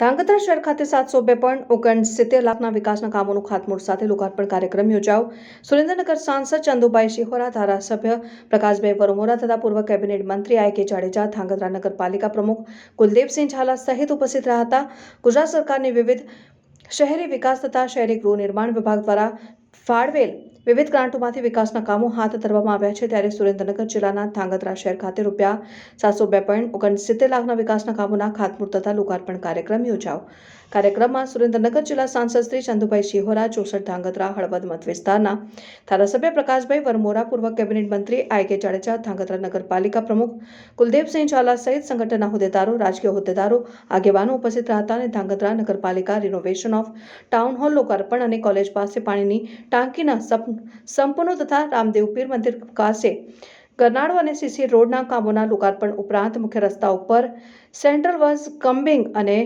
ધાંગધ્રા શહેર ખાતે સાતસો બે પોઈન્ટ ઓગણસિત્તેર લાખના વિકાસના કામોનું ખાતમુહૂર્ત સાથે લોકાર્પણ કાર્યક્રમ યોજાયો. સુરેન્દ્રનગર સાંસદ ચંદુભાઈ શિહોરા, ધારાસભ્ય પ્રકાશભાઈ વરમોરા તથા પૂર્વ કેબિનેટ મંત્રી આઈ કે જાડેજા, ધાંગધ્રા નગરપાલિકા પ્રમુખ કુલદીપસિંહ ઝાલા સહિત ઉપસ્થિત રહ્યા હતા. ગુજરાત સરકારની વિવિધ શહેરી વિકાસ તથા શહેરી ગૃહ નિર્માણ વિભાગ દ્વારા ફાળવેલ વિવિધ ગ્રાન્ટોમાંથી વિકાસના કામો હાથ ધરવામાં આવ્યા છે ત્યારે સુરેન્દ્રનગર જિલ્લાના ધાંગધ્રા શહેર ખાતે રૂપિયા સાતસો બે પોઈન્ટ ઓગણસિત્તેર લાખના વિકાસના કામોના ખાતમુહૂર્ત તથા લોકાર્પણ કાર્યક્રમ યોજાયો. કાર્યક્રમમાં સુરેન્દ્રનગર જિલ્લા સાંસદ શ્રી ચંદુભાઈ શિહોરા ચોસઠ ધાંગધ્રા, હળવદ મત વિસ્તારના ધારાસભ્ય પ્રકાશભાઈ વરમોરા, પૂર્વ કેબિનેટ મંત્રી આઈ કે જાડેજા, ધાંગધ્રા નગરપાલિકા પ્રમુખ કુલદીપસિંહ ઝાલા સહિત સંગઠનના હોદ્દેદારો, રાજકીય હોદ્દેદારો, આગેવાનો ઉપસ્થિત રહ્યા હતા અને ધાંગધ્રા નગરપાલિકા રિનોવેશન ઓફ ટાઉન હોલ લોકાર્પણ અને કોલેજ પાસે પાણીની ટાંકીના સપ- સંપૂર્ણ તથા રામદેવ પીર મંદિર પાસે ગરનાળો અને સીસી રોડના કામોના લોકાર્પણ ઉપરાંત મુખ્ય રસ્તા ઉપર સેન્ટ્રલ બસ કમ્બિંગ અને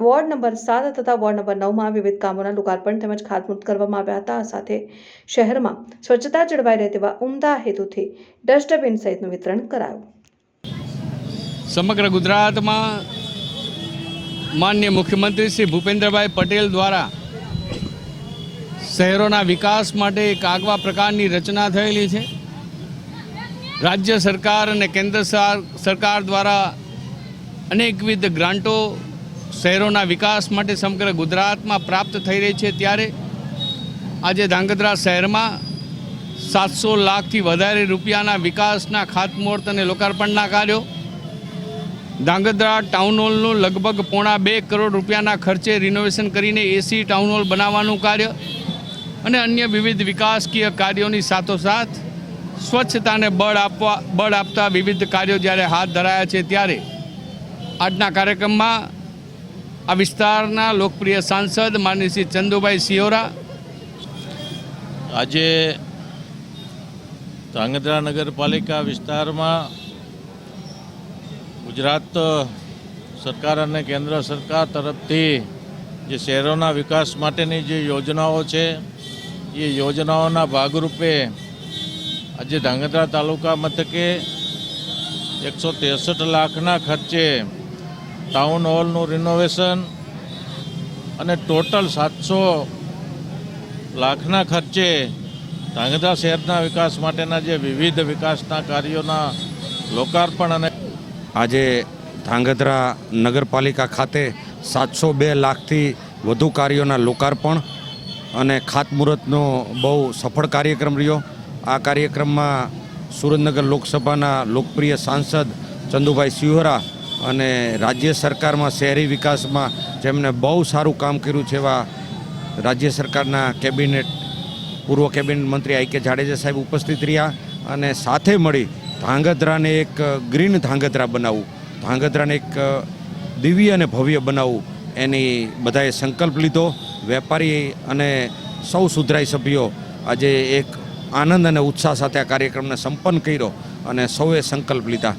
વોર્ડ નંબર સાત તથા વોર્ડ નંબર નવમાં વિવિધ કામોના લોકાર્પણ તેમજ ખાતમુહૂર્ત કરવામાં આવ્યા હતા. સાથે શહેરમાં સ્વચ્છતા જળવાઈ રહે તેવા ઉમદા હેતુથી ડસ્ટબિન સહિતનું વિતરણ કરાયું. સમગ્ર ગુજરાતમાં માન્ય મુખ્યમંત્રી શ્રી ભૂપેન્દ્રભાઈ પટેલ દ્વારા શહેરોના વિકાસ માટે એક આગવા પ્રકારની રચના થયેલી છે. રાજ્ય સરકાર અને કેન્દ્ર સર- સરકાર દ્વારા અનેકવિધ ગ્રાન્ટો શહેરોના વિકાસ માટે સમગ્ર ગુજરાતમાં પ્રાપ્ત થઈ રહી છે. ત્યારે આજે ધાંગધ્રા શહેરમાં સાતસો લાખથી વધારે રૂપિયાના વિકાસના ખાતમુહૂર્ત અને લોકાર્પણના કાર્યો, ધાંગધ્રા ટાઉન હોલનું લગભગ પોણા બે કરોડ રૂપિયાના ખર્ચે રિનોવેશન કરીને એસી ટાઉન હોલ બનાવવાનું કાર્ય અને અન્ય વિવિધ વિકાસકીય કાર્યોની સાથોસાથ સ્વચ્છતાને બળ આપવા, બળ આપતા વિવિધ કાર્યો જ્યારે હાથ ધરાયા છે ત્યારે આજના કાર્યક્રમમાં આ વિસ્તારના લોકપ્રિય સાંસદ માનની ચંદુભાઈ સિયોરા, આજે ધ્રાંગધ્રા નગરપાલિકા વિસ્તારમાં ગુજરાત સરકાર અને કેન્દ્ર સરકાર તરફથી જે શહેરોના વિકાસ માટેની જે યોજનાઓ છે, એ યોજનાઓના ભાગરૂપે આજે ધાંગધ્રા તાલુકા મથકે એકસો ત્રેસઠ લાખના ખર્ચે ટાઉન હોલનું રિનોવેશન અને ટોટલ સાતસો લાખના ખર્ચે ધાંગધ્રા શહેરના વિકાસ માટેના જે વિવિધ વિકાસના કાર્યોના લોકાર્પણ અને આજે ધાંગધ્રા નગરપાલિકા ખાતે સાતસો બે લાખથી વધુ કાર્યોના લોકાર્પણ અને ખાતમુહૂર્તનો બહુ સફળ કાર્યક્રમ રહ્યો. આ કાર્યક્રમમાં સુરેન્દ્રનગર લોકસભાના લોકપ્રિય સાંસદ ચંદુભાઈ સિંહોરા અને રાજ્ય સરકારમાં શહેરી વિકાસમાં જેમણે બહુ સારું કામ કર્યું છે એવા રાજ્ય સરકારના કેબિનેટ, પૂર્વ કેબિનેટ મંત્રી આઈ કે જાડેજા સાહેબ ઉપસ્થિત રહ્યા અને સાથે મળી ધાંગધ્રાને એક ગ્રીન ધાંગધ્રા બનાવવું. ધાંગધ્રાને એક દિવ્ય અને ભવ્ય બનાવવું એની બધાએ સંકલ્પ લીધો. વેપારી અને સૌ સુધરાઈ સભ્યો આજે એક આનંદ અને ઉત્સાહ સાથે આ કાર્યક્રમને સંપન્ન કર્યો અને સૌએ સંકલ્પ લીધા.